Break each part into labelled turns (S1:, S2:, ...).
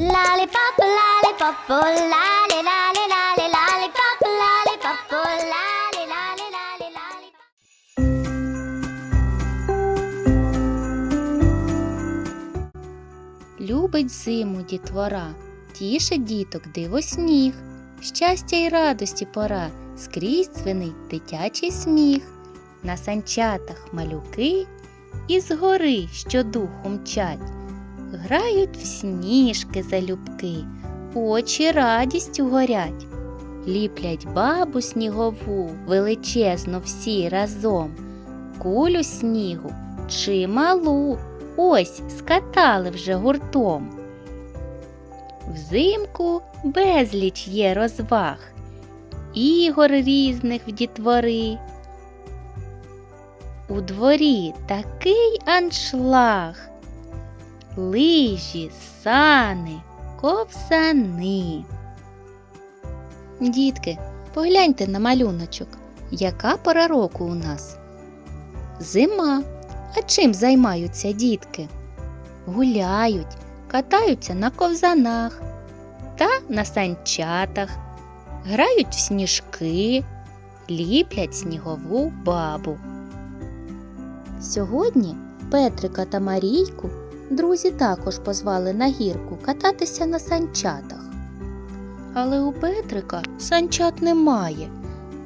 S1: Lollipop, lollipop, lolly, lolly, lolly, lollipop, lollipop, lolly, lolly, lolly, lollipop.
S2: Любить зиму дітвора, тішить діток диво сніг, щастя й радості пора, скрізь дзвенить дитячий сміх. На санчатах малюки із гори, що духом мчать, грають в сніжки залюбки, очі радістю горять, ліплять бабу снігову величезну всі разом, кулю снігу чи малу. Ось скатали вже гуртом. Взимку безліч є розваг, ігор різних в дітвори. У дворі такий аншлаг, лижі, сани, ковсани. Дітки, погляньте на малюночок, яка пора року у нас? Зима. А чим займаються дітки? Гуляють, катаються на ковзанах та на санчатах, грають в сніжки, ліплять снігову бабу. Сьогодні Петрика та Марійку друзі також позвали на гірку кататися на санчатах. Але у Петрика санчат немає,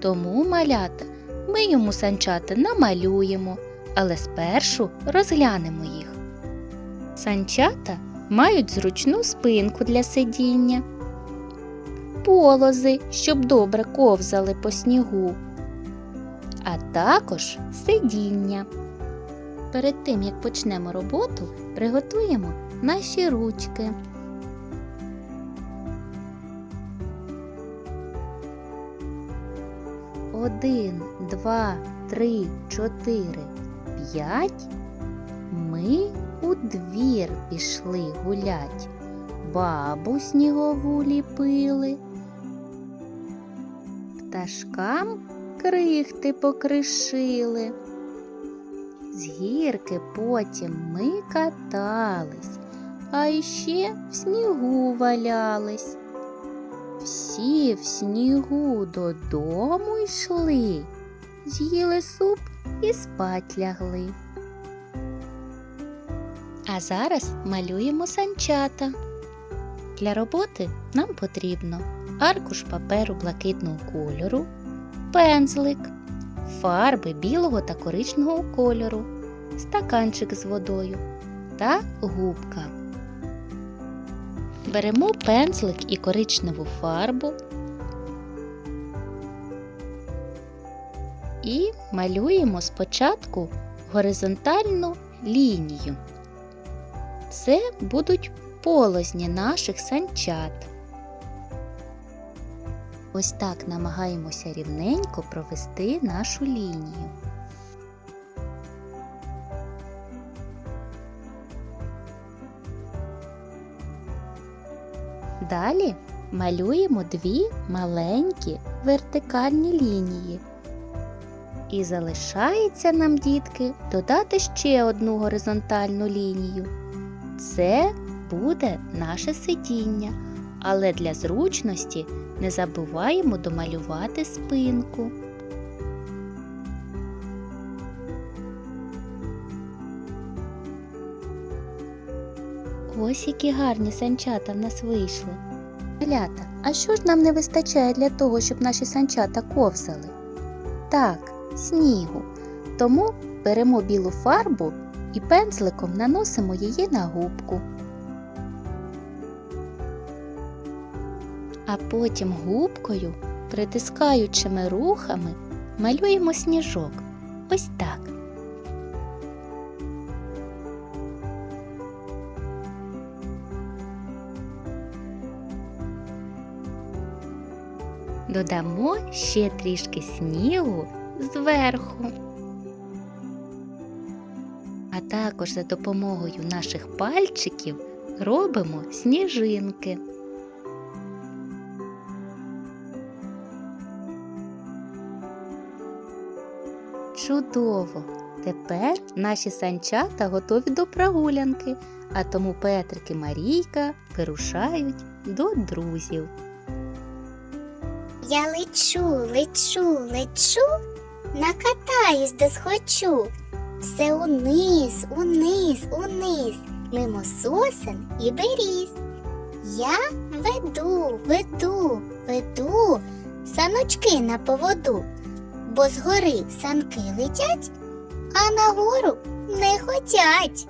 S2: тому малята ми йому санчата намалюємо але спершу розглянемо їх. Санчата мають зручну спинку для сидіння, полози, щоб добре ковзали по снігу, а також сидіння. Перед тим, як почнемо роботу, приготуємо наші ручки. Один, два, три, чотири, п'ять. Ми у двір пішли гулять, бабу снігову ліпили. Пташкам крихти покришили. З гірки потім ми катались, а іще в снігу валялись. Всі в снігу додому йшли, з'їли суп і спать лягли. А зараз малюємо санчата. Для роботи нам потрібно аркуш паперу блакитного кольору, пензлик, фарби білого та коричневого кольору, стаканчик з водою та губка. Беремо пензлик і коричневу фарбу і малюємо спочатку горизонтальну лінію. Це будуть полозні наших санчат. Ось так намагаємося рівненько провести нашу лінію. Далі малюємо дві маленькі вертикальні лінії. І залишається нам, дітки, додати ще одну горизонтальну лінію. Це буде наше сидіння, але для зручності не забуваємо домалювати спинку. Ось які гарні санчата в нас вийшли. Малята, а що ж нам не вистачає для того, щоб наші санчата ковзали? Так, снігу. Тому беремо білу фарбу і пензликом наносимо її на губку. А потім губкою, притискаючими рухами, малюємо сніжок. Ось так. Додамо ще трішки снігу зверху. А також за допомогою наших пальчиків робимо сніжинки. Чудово! Тепер наші санчата готові до прогулянки, а тому Петрик і Марійка вирушають до друзів.
S1: Я лечу, лечу, лечу, накатаюсь до схочу. Все униз, униз, униз, мимо сосен і беріз. Я веду, веду, веду саночки на поводу, бо згори санки летять, а нагору не хотять.